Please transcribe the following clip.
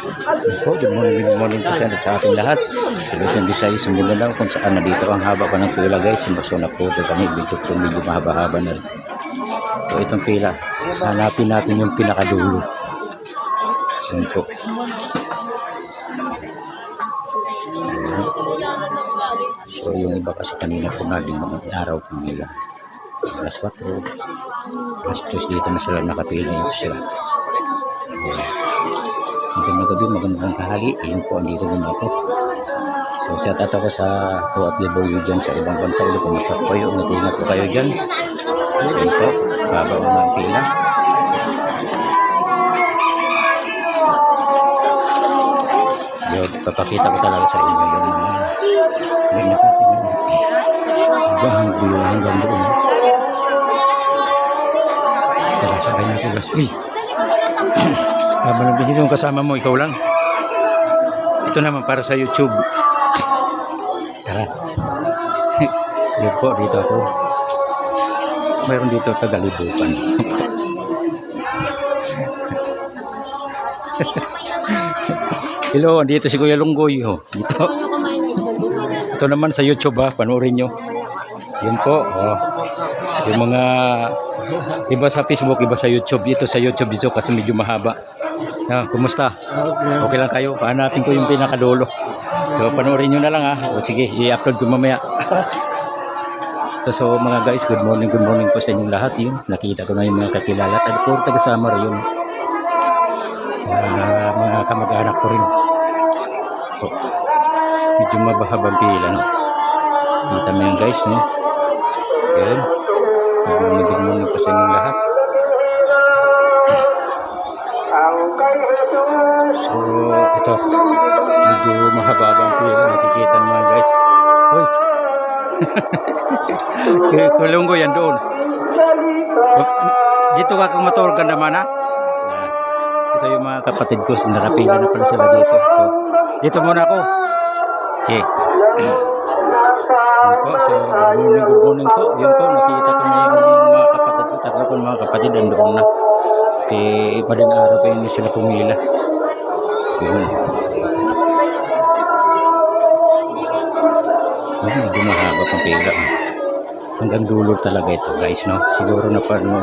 So, good morning, good morning po sa, sa ating lahat. Sa Luzon, Visayas, sa Mindanao, kung saan na dito ang haba pa ng pila guys. Yung baso na po ito kami, medyo, medyo mahaba-haba na rin. So, itong pila, hanapin natin yung pinakadulo. Yan po. So, yung iba kasi kanina po natin mga araw po nila. Alas 4, alas 2 dito na sila nakapila sila. Ayan. Magandang gabi, magandang kahali. Ayun po, andito din ako. So, shout out ako sa OFW dyan sa ibang bansa ulit. Kumusta po kayo? Ingat po kayo dyan. Ayun po, baba ko ng pila. Yun, papakita ko talaga sa inyo yung mga yung nakatingin. Hanggang dulo hanggang doon. Tara, sabay na ko guys. Uy! Habang nagbigay yung kasama mo, ikaw lang. Ito naman para sa YouTube. Tara. Yun po, dito ako. Mayroon dito tagalibukan. Hello, dito si Kuya Lunggoy. Oh. Dito. Ito naman sa YouTube ha, panoorin nyo. Yun po. Oh. Yung mga iba sa Facebook, iba sa YouTube. Dito sa YouTube dito kasi medyo mahaba. Ah, kumusta? Okay lang kayo? Paanatin ko yung pinakadulo. So, panoorin nyo na lang ha. O sige, i-upload ko mamaya. So, so, mga guys, good morning, good morning po sa inyong lahat. Yun, nakita ko na yung mga kakilala. At puro taga-summer yun. Ah, mga kamag-anak ko rin. So, medyo mabahabang pila, no? Kita mo yan guys, no? Yun. Good morning po sa inyong lahat. So, ito. Medyo mahaba-habang pila. Nakikita ng mga guys. Hoy! Kulunggo yan doon. Dito ka kung matulog naman ha? Yan. Ito yung mga kapatid ko. Nakapila na pala sila dito. So, dito muna ako. Okay. Yan po. So, good morning, good morning po. Yan po, ko mga kapatid. Andoon na. Okay, madaling araw pa yun sila pumila. Yun. Yan, medyo mahaba pang pila. Hanggang dulo talaga ito guys, no? Siguro na pa,